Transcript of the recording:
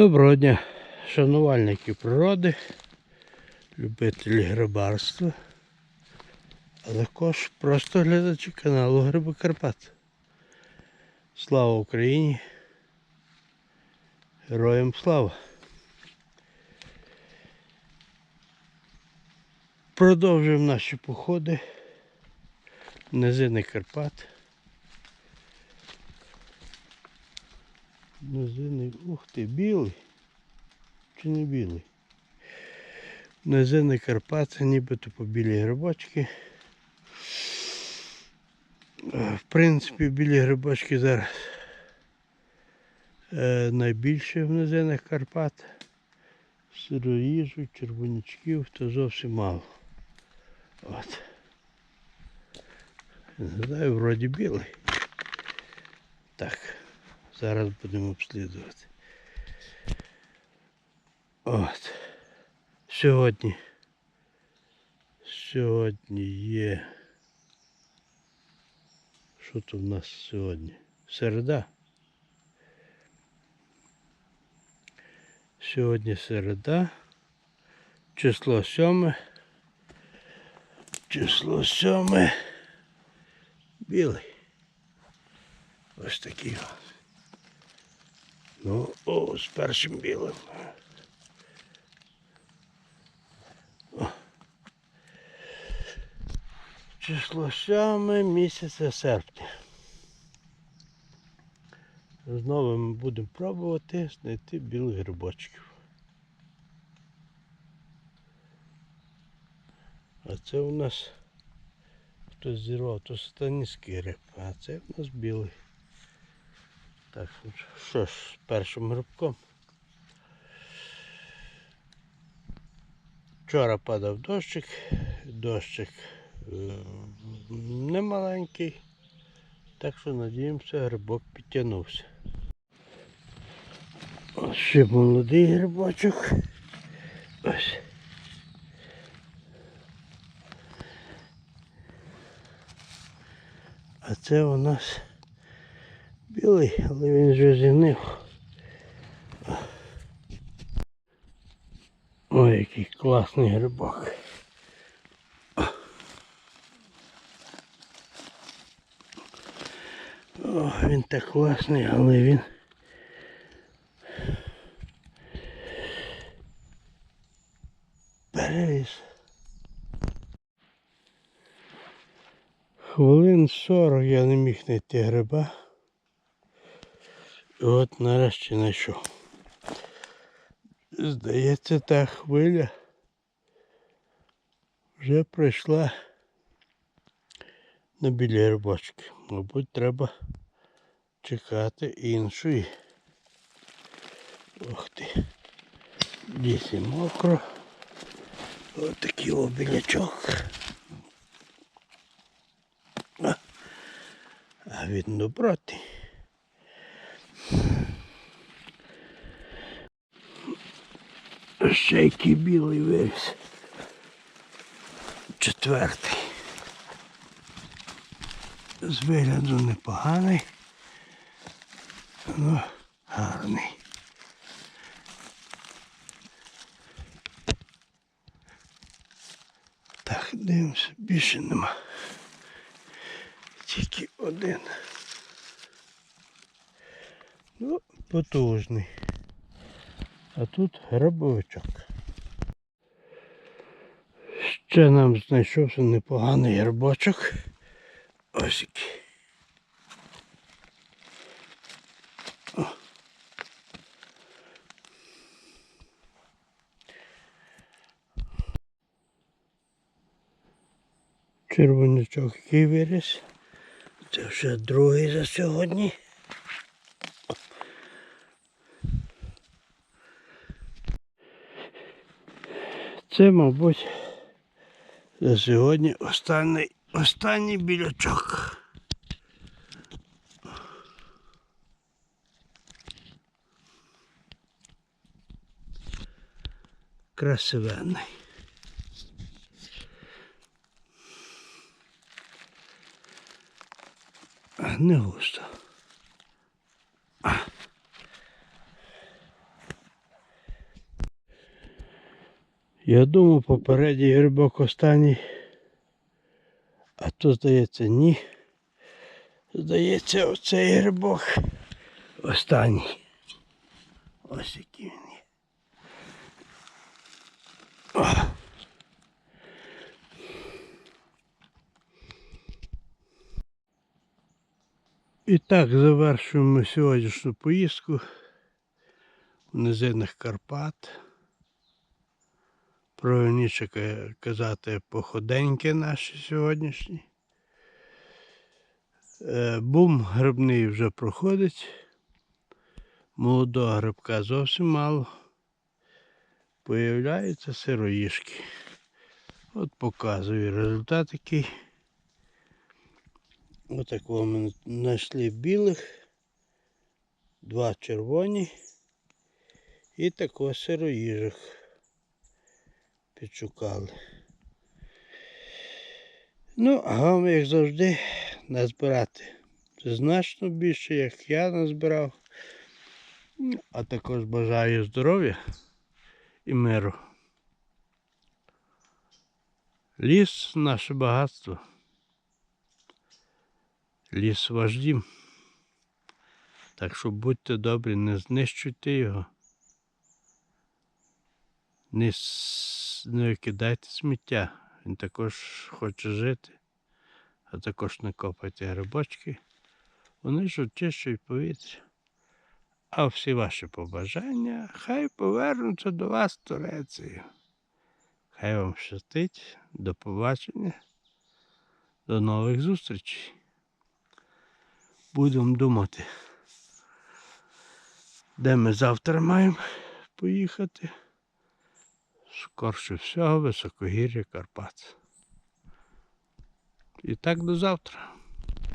Доброго дня, шанувальники природи, любителі грибарства, а також просто глядачі каналу Гриби Карпат. Слава Україні! Героям слава! Продовжуємо наші походи. Низини Карпат. Низини, ух ти, білий. Чи не білий? Низини Карпат, нібито по білі грибочки. Е, В принципі, білі грибочки зараз е, найбільше в низинах Карпат. Сироїжу, червонячків, то зовсім мало. От. Не знаю, вроді білий. Так. Зараз будемо обслідувати. От. Сьогодні. Сьогодні є. Що тут в нас сьогодні? Середа. Сьогодні середа. Число сьоме. Число сьоме. Білий. Ось такий. Ну, о, з першим білим. Число сьоме місяця серпня. Знову ми будемо пробувати знайти білих грибочків. А це у нас хтось зірвав, то сатанівський гриб, а це у нас білий. Так, що ж, першим грибком. Вчора падав дощик, дощик е, немаленький, так що надіємося, грибок підтягнувся. Ось ще молодий грибочок. Ось. А це у нас білий, але він вже зінив. Ой, який класний грибок. О, він так класний, але він. Переліз. Хвилин 40 я не міг знайти гриба. От нарешті знайшов. Здається, та хвиля вже прийшла на білі рибачки. Мабуть, треба чекати іншої. Ох ти. Лісі мокро. Ось такий обілячок. А, він добротий. Ще який білий виріс. Четвертий. З вигляду непоганий. Ну, гарний. Так, дивимося, більше нема. Тільки один. Ну, потужний. А тут грабовичок. Ще нам знайшовся непоганий грибочок. Ось який. О. Червонячок який виріс. Це вже другий за сьогодні. Це, мабуть, за сьогодні останній, останній білячок. Красивенний. Не густо. Я думав, попередній грибок останній. А то, здається, ні. Здається, оцей грибок останній. Ось який він є. О. І так завершуємо сьогоднішню поїздку в низинах Карпат. Правильніше ка- казати походеньки наші сьогоднішні. Е, Бум грибний вже проходить. Молодого грибка зовсім мало. Появляються сироїшки. От показую результат який. Отакого ми знайшли білих, два червоні і такого сироїжок підшукали. Ну, а вам, як завжди, назбирати значно більше, як я назбирав. Ну, А також бажаю здоров'я і миру. Ліс наше багатство. Ліс ваш дім. Так що будьте добрі, не знищуйте його. Не, не викидайте сміття. Він також хоче жити. А також не копайте грибочки. Вони ж очищують повітря. А всі ваші побажання хай повернуться до вас Турецею. Хай вам щастить. До побачення. До нових зустрічей. Будемо думати, де ми завтра маємо поїхати. Скорше всього високогір'я Карпат. І так до завтра.